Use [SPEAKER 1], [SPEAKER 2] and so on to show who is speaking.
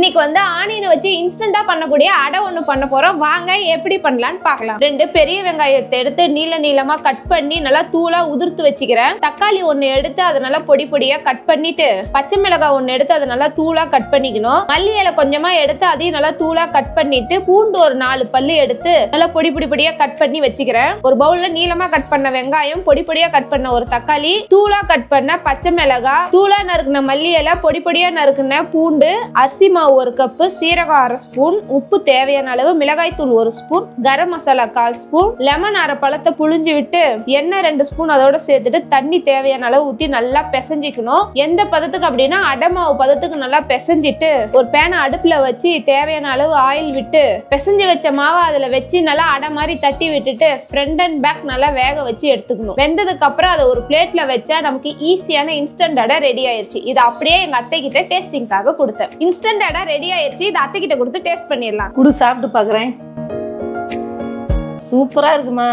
[SPEAKER 1] இன்னைக்கு வந்து ஆனியனை வச்சு இன்ஸ்டண்டா பண்ணக்கூடிய அடை ஒன்று பண்ண போறோம். வாங்க எப்படி பண்ணலாம்னு பார்க்கலாம். ரெண்டு பெரிய வெங்காயத்தை எடுத்து நீள நீளமா கட் பண்ணி நல்லா தூளா உதிர்த்து வச்சுக்கிறேன். தக்காளி ஒன்று எடுத்து அதை நல்லா பொடி பொடியா கட் பண்ணிட்டு பச்சை மிளகாய் ஒன்று எடுத்து அதை நல்லா தூளா கட் பண்ணிக்கணும். மல்லி இலை கொஞ்சமா எடுத்து அதையும் நல்லா தூளா கட் பண்ணிட்டு பூண்டு ஒரு நாலு பல்லு எடுத்து நல்லா பொடி பொடி பொடியா கட் பண்ணி வச்சுக்கிறேன். ஒரு பவுல்ல நீளமா கட் பண்ண வெங்காயம் பொடி பொடியா கட் பண்ண ஒரு தக்காளி தூளா கட் பண்ண பச்சை மிளகாய் தூளா நறுக்குன மல்லி இலை பொடி பொடியா நறுக்குன பூண்டு அரிசி மாவு ஒரு கப்பு சீரகம் அரை ஸ்பூன் உப்பு தேவையான அளவு மிளகாய் தூள் ஒரு ஸ்பூன் கரம் மசாலா கால் ஸ்பூன் லெமன் அரை பழத்தை புழிஞ்சு விட்டு எண்ணெய் ரெண்டு ஸ்பூன் அதோட சேர்த்துட்டு தண்ணி தேவையான அளவு ஊற்றி நல்லா பிசைஞ்சிக்கணும். எந்த பதத்துக்கு அப்படின்னா அடை மாவு பதத்துக்கு நல்லா பிசைஞ்சிட்டு ஒரு பேனை அடுப்புல வச்சு தேவையான அளவு ஆயில் விட்டு பிசைஞ்சு வச்ச மாவை அதுல வச்சு நல்லா அடை மாதிரி தட்டி விட்டுட்டு ஃப்ரண்ட் அண்ட் பேக் நல்லா வேக வச்சு எடுத்துக்கணும். வெந்ததுக்கு அப்புறம் அதை ஒரு பிளேட்ல வச்சா நமக்கு ஈஸியான இன்ஸ்டன்ட் அடை ரெடி ஆயிருச்சு. இது அப்படியே எங்க அத்தை கிட்ட டேஸ்டிங்காக கொடுத்தேன். இன்ஸ்டன்ட் அடை ரெடி ஆயிருச்சு. இதை அத்தை கிட்ட கொடுத்து டேஸ்ட் பண்ணிடலாம்.
[SPEAKER 2] குடு சாப்பிட்டு பார்க்குறேன். சூப்பராக இருக்குமா?